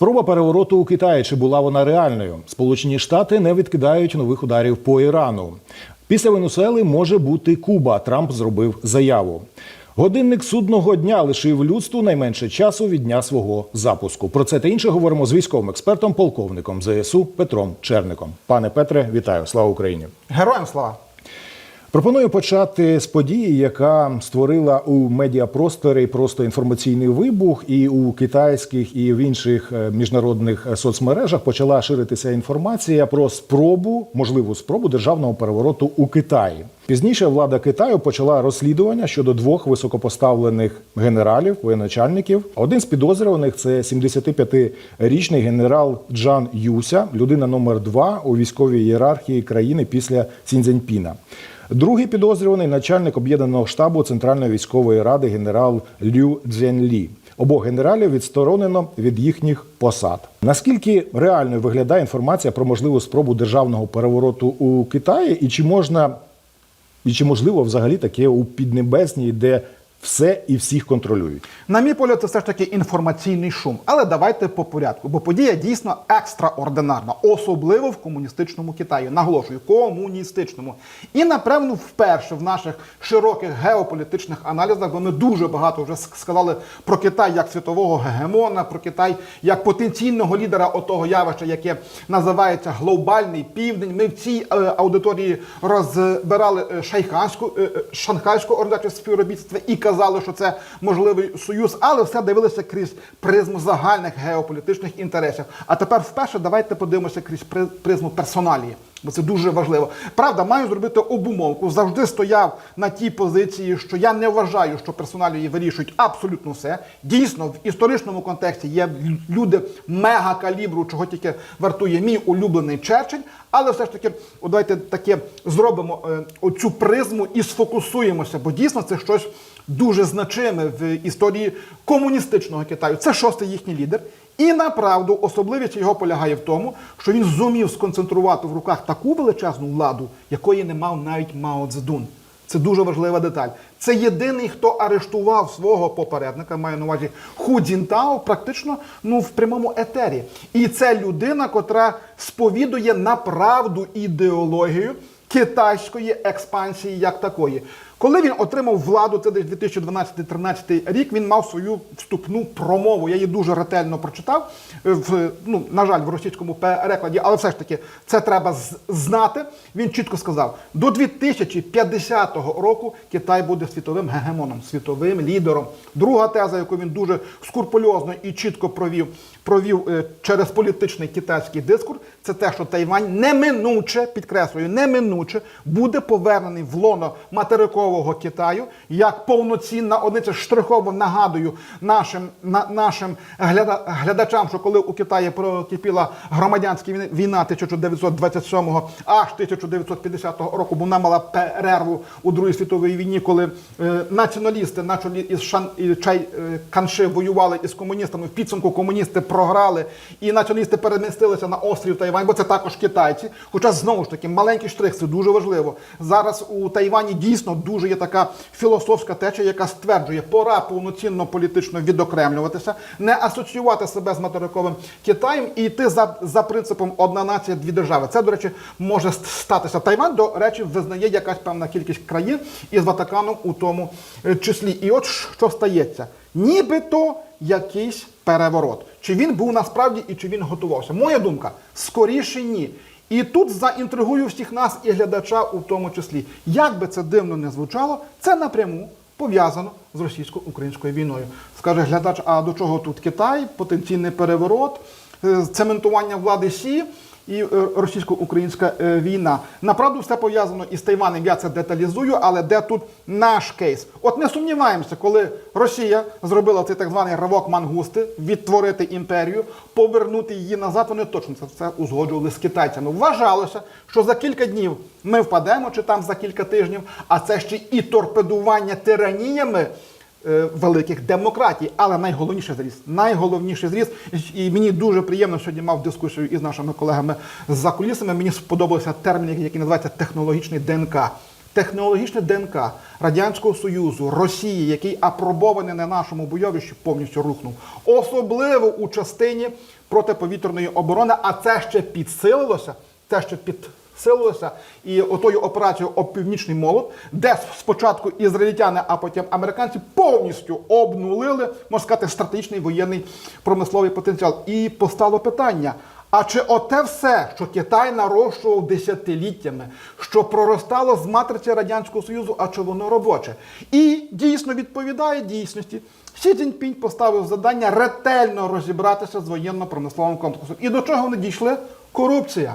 Спроба перевороту у Китаї чи була вона реальною? Сполучені Штати не відкидають нових ударів по Ірану. Після Венесуели може бути Куба. Трамп зробив заяву. Годинник судного дня лишив людству найменше часу від дня свого запуску. Про це та інше говоримо з військовим експертом, полковником ЗСУ Петром Черником. Пане Петре, вітаю! Слава Україні! Героям слава! Пропоную почати з події, яка створила у медіапросторі просто інформаційний вибух, і у китайських і в інших е, міжнародних е, соцмережах почала ширитися інформація про спробу, можливу спробу державного перевороту у Китаї. Пізніше влада Китаю почала розслідування щодо двох високопоставлених генералів, воєначальників. Один з підозрюваних це 75-річний генерал Джан Юся, людина номер два у військовій ієрархії країни після Цінзяньпіна. Другий підозрюваний начальник об'єднаного штабу Центральної військової ради генерал Лю Цзянлі. Обох генералів відсторонено від їхніх посад. Наскільки реальною виглядає інформація про можливу спробу державного перевороту у Китаї, і чи можна і чи можливо взагалі таке у Піднебесній, де все і всіх контролюють? На мій погляд, це все ж таки інформаційний шум. Але давайте по порядку, бо подія дійсно екстраординарна, особливо в комуністичному Китаї. Наголошую, комуністичному. І напевно, вперше в наших широких геополітичних аналізах, бо ми дуже багато вже сказали про Китай як світового гегемона, про Китай як потенційного лідера отого явища, яке називається глобальний південь. Ми в цій е, аудиторії розбирали е, шайханську е, е, шанхайську організацію співробітництва і казали, що це можливий союз, але все дивилися крізь призму загальних геополітичних інтересів. А тепер вперше давайте подивимося крізь призму персоналії. Бо це дуже важливо. Правда, маю зробити обумовку. Завжди стояв на тій позиції, що я не вважаю, що персоналії вирішують абсолютно все. Дійсно, в історичному контексті є люди мега калібру, чого тільки вартує мій улюблений Черчилль. Але все ж таки, давайте таке зробимо е, оцю призму і сфокусуємося, бо дійсно це щось дуже значиме в історії комуністичного Китаю. Це шостий їхній лідер. І направду особливість його полягає в тому, що він зумів сконцентрувати в руках таку величезну владу, якої не мав навіть Мао Цзедун. Це дуже важлива деталь. Це єдиний, хто арештував свого попередника, маю на увазі Ху Цзінтао, практично ну в прямому етері. І це людина, котра сповідує направду ідеологію китайської експансії як такої. Коли він отримав владу, це десь 2012-13 рік, він мав свою вступну промову. Я її дуже ретельно прочитав, е, в, ну, на жаль, в російському перекладі, але все ж таки це треба знати. Він чітко сказав: до 2050 року Китай буде світовим гегемоном, світовим лідером. Друга теза, яку він дуже скурпульозно і чітко провів, провів е, через політичний китайський дискурс, це те, що Тайвань неминуче, підкреслюю, неминуче буде повернений в лоно материкового Китаю як повноцінна одиниця. Штрихово нагадую нашим, на, нашим гляда, глядачам, що коли у Китаї прокипіла громадянська війна 1927 аж 1950 року, бо вона мала перерву у Другій світовій війні, коли е, націоналісти на чолі із Шан і Чай е, Канши воювали із комуністами. В підсумку комуністи програли, і націоналісти перемістилися на острів Тайвань, бо це також китайці. Хоча знову ж таки маленький штрих, це дуже важливо. Зараз у Тайвані дійсно дуже є така філософська течія, яка стверджує, пора повноцінно політично відокремлюватися, не асоціювати себе з материковим Китаєм і йти за, за принципом одна нація, дві держави. Це, до речі, може статися. Тайвань, до речі, визнає якась певна кількість країн із Ватиканом у тому е, числі. І от що стається? Нібито якийсь переворот. Чи він був насправді і чи він готувався? Моя думка, скоріше ні. І тут заінтригую всіх нас і глядача у тому числі. Як би це дивно не звучало, це напряму пов'язано з російсько-українською війною. Скаже глядач, а до чого тут Китай, потенційний переворот, е, цементування влади Сі і е, російсько-українська е, війна. Направду все пов'язано із Тайванем. Я це деталізую, але де тут наш кейс? От не сумніваємося, коли Росія зробила цей так званий ривок мангусти, відтворити імперію, повернути її назад. Вони точно це все узгоджували з китайцями. Вважалося, що за кілька днів ми впадемо, чи там за кілька тижнів, а це ще і торпедування тираніями великих демократій. Але найголовніше зріс, найголовніше зріс. І мені дуже приємно сьогодні мав дискусію із нашими колегами за кулісами. Мені сподобався термін, який називається технологічний ДНК. технологічне ДНК Радянського Союзу, Росії, який апробований на нашому бойовищі, повністю рухнув. Особливо у частині протиповітряної оборони, а це ще підсилилося. Це ще підсилилося і отою операцією «Північний молот, де спочатку ізраїльтяни, а потім американці повністю обнулили, можна сказати, стратегічний воєнний промисловий потенціал. І постало питання. А чи оте все, що Китай нарощував десятиліттями, що проростало з матриці Радянського Союзу, а чи воно робоче? І дійсно відповідає дійсності. Сі Цзіньпінь поставив завдання ретельно розібратися з воєнно-промисловим комплексом. І до чого вони дійшли? Корупція.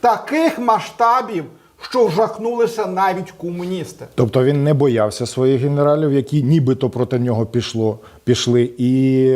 Таких масштабів, що вжахнулися навіть комуністи. Тобто він не боявся своїх генералів, які нібито проти нього пішло, пішли, і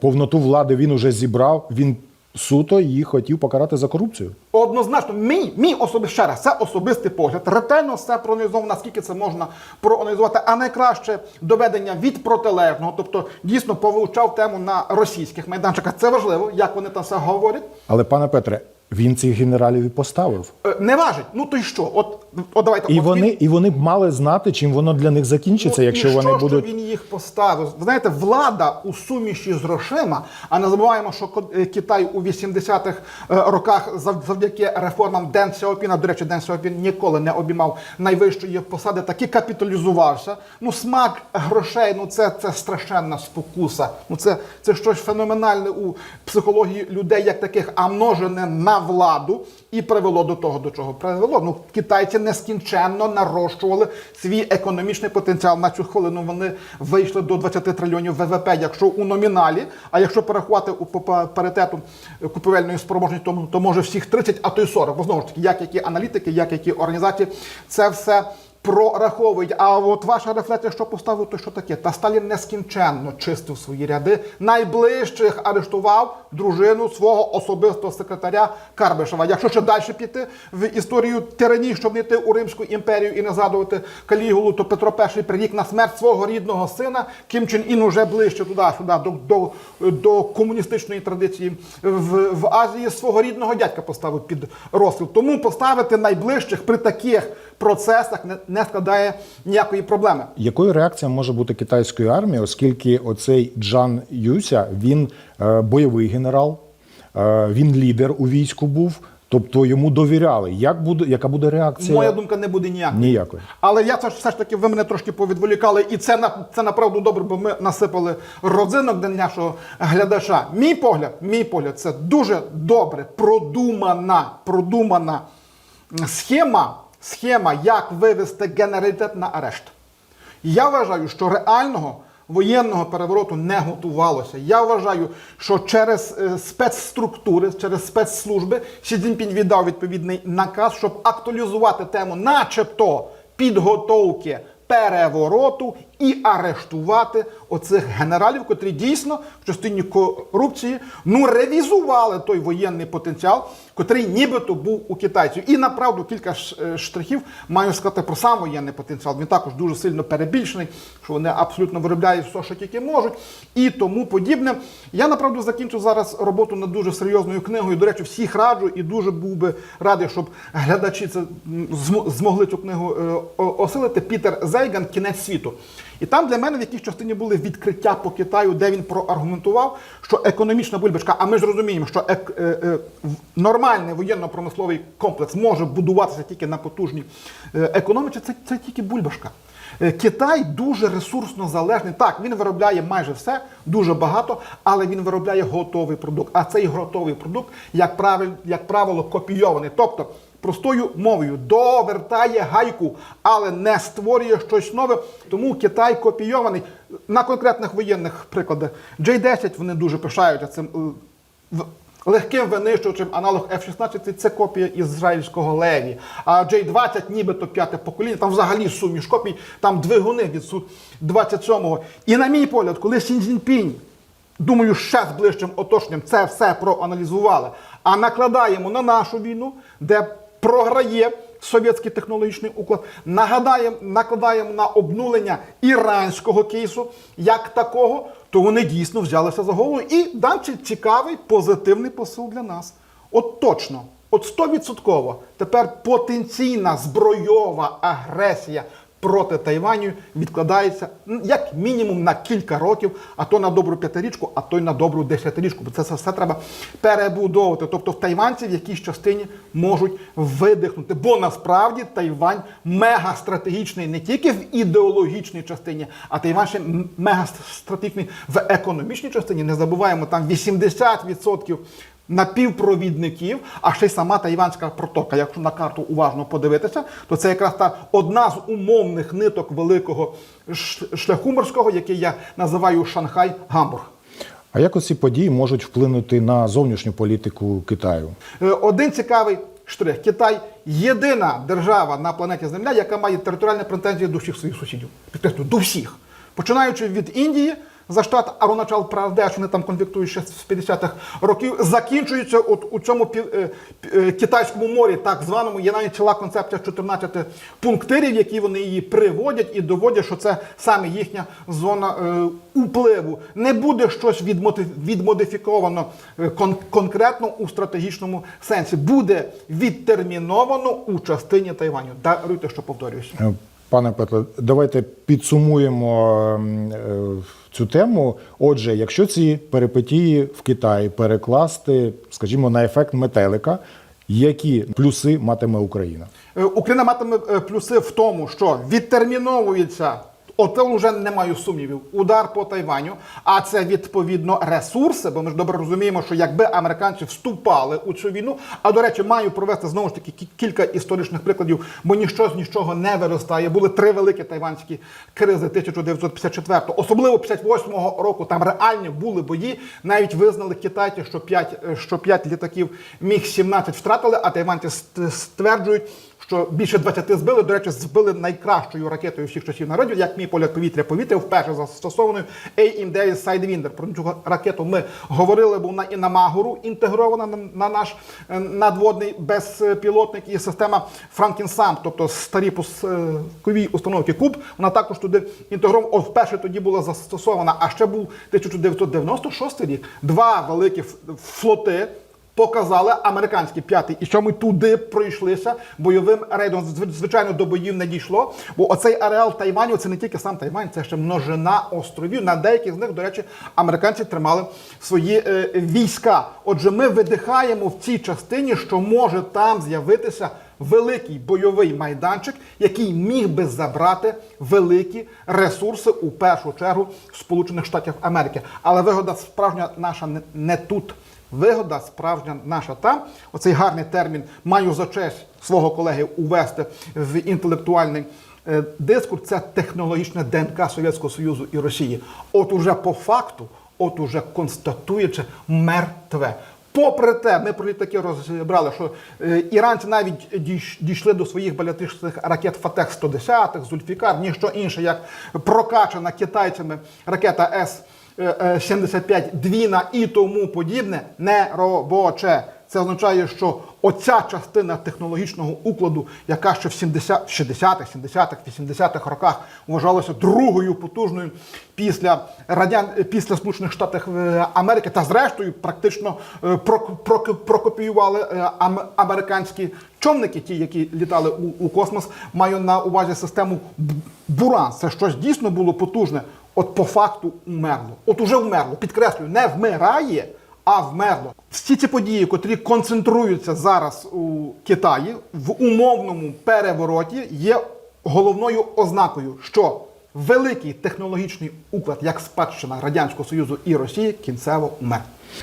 повноту влади він уже зібрав. Він суто їх хотів покарати за корупцію. Однозначно, мій, мій особистий ще раз, це особистий погляд. Ретельно все проаналізовано, наскільки це можна проаналізувати, а найкраще доведення від протилежного, тобто дійсно повивчав тему на російських майданчиках. Це важливо, як вони там все говорять. Але пане Петре, він цих генералів і поставив. Е, Не важить. Ну то й що? От, от давайте І от вони, він- і вони б мали знати, чим воно для них закінчиться, Ну, якщо і вони що, будуть. що він їх поставив? Ви знаєте, влада у суміші з грошима, а не забуваємо, що Ко- е, Китай у 80-х е, роках зав- завдяки реформам Ден Сяопіна, до речі, Ден Сяопін ніколи не обіймав найвищої посади, таки капіталізувався. Ну, смак грошей, ну це, це страшенна спокуса. Ну це, це щось феноменальне у психології людей як таких, а множене на владу. І привело до того, до чого привело. Ну, китайці нескінченно нарощували свій економічний потенціал. На цю хвилину вони вийшли до 20 трильйонів ВВП, якщо у номіналі, а якщо порахувати у паритету купівельної спроможності, то, то може всіх 30, а то й 40. Бо знову ж таки, як які аналітики, як які організації, це все прораховують. А от ваша рефлексія, що поставив, то що таке? Та Сталін нескінченно чистив свої ряди. Найближчих арештував дружину свого особистого секретаря Карбишева. Якщо ще далі піти в історію тиранії, щоб не йти у Римську імперію і не згадувати Калігулу, то Петро І прирік на смерть свого рідного сина. Кім Чен Ін уже ближче туди, сюди, до, до, до комуністичної традиції в, в Азії свого рідного дядька поставив під розстріл. Тому поставити найближчих при таких процесах не, не складає ніякої проблеми. Якою реакція може бути китайської армії, оскільки оцей Джан Юся він е, бойовий генерал, е, він лідер у війську був, тобто йому довіряли. Як буде, яка буде реакція? Моя думка не буде ніякої. Ніякої. Але я це все ж таки ви мене трошки повідволікали, і це на це направду добре, бо ми насипали родзинок для нашого глядача. Мій погляд, мій погляд, це дуже добре продумана, продумана схема, схема, як вивести генералітет на арешт. Я вважаю, що реального воєнного перевороту не готувалося. Я вважаю, що через е, спецструктури, через спецслужби Сі Цзіньпінь віддав відповідний наказ, щоб актуалізувати тему, начебто підготовки перевороту і арештувати оцих генералів, котрі дійсно в частині корупції ну ревізували той воєнний потенціал, котрий нібито був у китайців. І направду кілька е, штрихів маю сказати про сам воєнний потенціал. Він також дуже сильно перебільшений, що вони абсолютно виробляють все, що тільки можуть, і тому подібне. Я направду закінчу зараз роботу над дуже серйозною книгою. До речі, всіх раджу і дуже був би радий, щоб глядачі це змогли цю книгу е, осилити. Пітер Зейган Кінець світу. І там для мене в якійсь частині були відкриття по Китаю, де він проаргументував, що економічна бульбашка, а ми ж розуміємо, що ек, е, е, нормальний воєнно-промисловий комплекс може будуватися тільки на потужній е, економіці, це, це тільки бульбашка. Е, Китай дуже ресурсно залежний. Так, він виробляє майже все, дуже багато, але він виробляє готовий продукт. А цей готовий продукт, як правило, як правило, копійований. Тобто, простою мовою довертає гайку, але не створює щось нове. Тому Китай копійований на конкретних воєнних прикладах. J-10 вони дуже пишаються цим. е, Легким винищувачем аналог F-16 це копія ізраїльського Леві. А J-20 нібито п'яте покоління, там взагалі суміш копій, там двигуни від су 27-го. І на мій погляд, коли Сін Цзіньпінь, думаю, ще з ближчим оточенням це все проаналізували, а накладаємо на нашу війну, де програє совєтський технологічний уклад, нагадаємо, накладаємо на обнулення іранського кейсу. Як такого, то вони дійсно взялися за голову. І дам цікавий позитивний посил для нас. От точно От 100% тепер потенційна збройова агресія проти Тайваню відкладається як мінімум на кілька років, а то на добру п'ятирічку, а то й на добру десятирічку. Бо це все, треба перебудовувати. Тобто в тайванці в якійсь частині можуть видихнути. Бо насправді Тайвань мегастратегічний не тільки в ідеологічній частині, а Тайвань ще мегастратегічний в економічній частині. Не забуваємо, там 80% напівпровідників, а ще й сама Тайванська протока. Якщо на карту уважно подивитися, то це якраз та одна з умовних ниток великого шляху морського, який я називаю Шанхай-Гамбург. А як оці події можуть вплинути на зовнішню політику Китаю? Е, Один цікавий штрих. Китай єдина держава на планеті Земля, яка має територіальні претензії до всіх своїх сусідів. Підкреслюю, до всіх. Починаючи від Індії, за штат Аруначал Прадеш, вони там конфліктують ще з 50-х років, закінчується от у цьому пів- е, е, китайському морі, так званому, є навіть ціла концепція з 14 пунктирів, які вони її приводять і доводять, що це саме їхня зона е, впливу. Не буде щось відмодифіковано е, кон- конкретно у стратегічному сенсі. Буде відтерміновано у частині Тайваню. Даруйте, що повторююся. Пане Петле, давайте підсумуємо ем, е, цю тему. Отже, якщо ці перипетії в Китаї перекласти, скажімо, на ефект метелика, які плюси матиме Україна? Е, Україна матиме е, плюси в тому, що відтерміновується. Ото вже не маю сумнівів. Удар по Тайваню, а це відповідно ресурси, бо ми ж добре розуміємо, що якби американці вступали у цю війну, а до речі, маю провести знову ж таки кі- кілька історичних прикладів, бо ніщо з нічого не виростає. Були три великі тайванські кризи 1954-го, особливо 58-го року. Там реально були бої. Навіть визнали китайці, що 5, що 5 літаків міг 17 втратили, а тайванці стверджують, що більше 20 збили. До речі, збили найкращою ракетою всіх часів народів, як мій поляк повітря повітря, вперше застосованою AIM-9 Sidewinder. Про цю ракету ми говорили, бо вона і на Магору інтегрована на, на наш е, надводний безпілотник і система Frankenstein, тобто старі пускові установки Куб. Вона також туди інтегрована. Вперше тоді була застосована. А ще був 1996 рік. Два великі флоти показали американський п'ятий, і що ми туди пройшлися бойовим рейдом. Звичайно, до боїв не дійшло. Бо оцей ареал Тайваню це не тільки сам Тайвань, це ще множина островів. На деяких з них, до речі, американці тримали свої е, війська. Отже, ми видихаємо в цій частині, що може там з'явитися. Великий бойовий майданчик, який міг би забрати великі ресурси у першу чергу Сполучених Штатів Америки. Але вигода справжня наша не, не тут. Вигода справжня наша там. Оцей гарний термін маю за честь свого колеги увести в інтелектуальний е, дискурс. Це технологічне ДНК Совєтського Союзу і Росії. От уже по факту, от уже констатуючи мертве. Попри те, ми про літаки розібрали, що е, іранці навіть дійшли до своїх балістичних ракет Фатех 110 Зульфікар, ніщо інше, як прокачана китайцями ракета С. е, е, 75 Двіна і тому подібне не робоче. Це означає, що оця частина технологічного укладу, яка ще в 70, 60-х, 70-х, 80-х роках вважалася другою потужною після радян після Сполучених Штатів е, Америки, та зрештою практично е, прок- прок- прокопіювали е, американські човники, ті, які літали у космос, маю на увазі систему Буран. Це щось дійсно було потужне. От по факту вмерло. От уже вмерло. Підкреслюю, не вмирає, а вмерло. Всі ці події, котрі концентруються зараз у Китаї в умовному перевороті, є головною ознакою, що великий технологічний уклад, як спадщина Радянського Союзу і Росії, кінцево умер.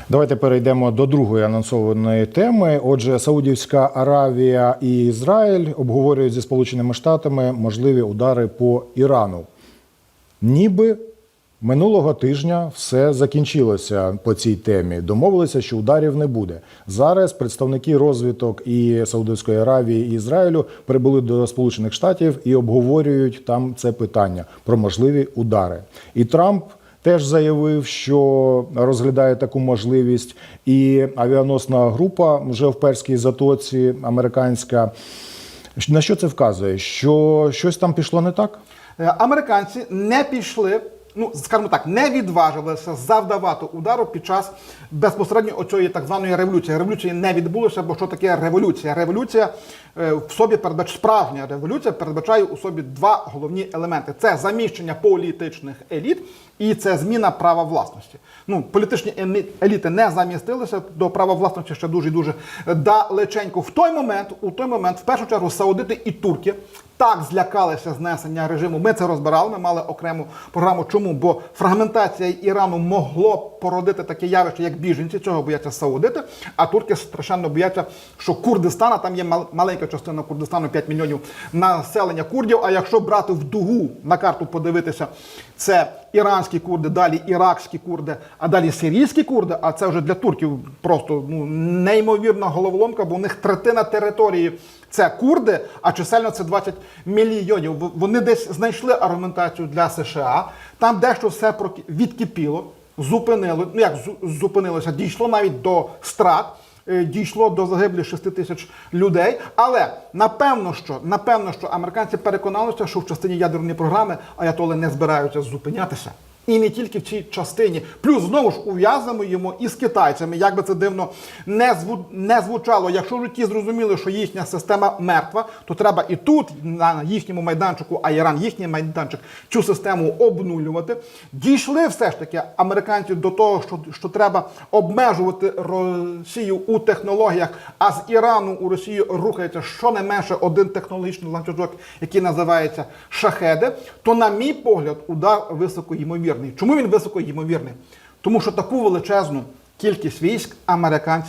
Давайте перейдемо до другої анонсованої теми. Отже, Саудівська Аравія і Ізраїль обговорюють зі Сполученими Штатами можливі удари по Ірану. Ніби минулого тижня все закінчилося по цій темі. Домовилися, що ударів не буде. Зараз представники розвиток і Саудівської Аравії і Ізраїлю прибули до Сполучених Штатів і обговорюють там це питання про можливі удари. І Трамп. Теж заявив, що розглядає таку можливість, і авіаносна група вже в перській затоці американська. На що це вказує? Що щось там пішло не так? Е, Американці не пішли ну скажімо так, не відважилися завдавати удару під час безпосередньо оцієї так званої революції. Революції не відбулося, бо що таке революція? Революція е, в собі передбачає справжня революція, передбачає у собі два головні елементи: це заміщення політичних еліт і це зміна права власності. Ну, політичні еліти не замістилися до права власності ще дуже дуже далеченько. В той момент, у той момент, в першу чергу, саудити і турки так злякалися знесення режиму. Ми це розбирали. Ми мали окрему програму. Чому? Бо фрагментація Ірану могло породити таке явище, як біженці. Цього бояться саудити. А турки страшенно бояться, що Курдистана там є мал- маленька частина Курдистану, 5 мільйонів населення курдів. А якщо брати в дугу на карту, подивитися, це іранські курди, далі іракські курди, а далі сирійські курди. А це вже для турків просто ну неймовірна головоломка, бо у них третина території це курди, а чисельно це 20 мільйонів. Вони десь знайшли аргументацію для США. Там дещо все відкипіло, зупинило. Ну як зу- зупинилося, дійшло навіть до страт. Е, Дійшло до загиблі 6 тисяч людей, але напевно, що напевно, що американці переконалися, що в частині ядерної програми аятоли не збираються зупинятися. І не тільки в цій частині. Плюс знову ж ув'язуємо з китайцями. Як би це дивно не, зву, не звучало. Якщо вже ті зрозуміли, що їхня система мертва, то треба і тут, на їхньому майданчику, а Іран їхній майданчик, цю систему обнулювати. Дійшли все ж таки американці до того, що, що треба обмежувати Росію у технологіях, а з Ірану у Росію рухається щонайменше один технологічний ланцюжок, який називається шахеди, то, на мій погляд, удар високоймовірний. Чому він високоймовірний? Тому що таку величезну кількість військ американці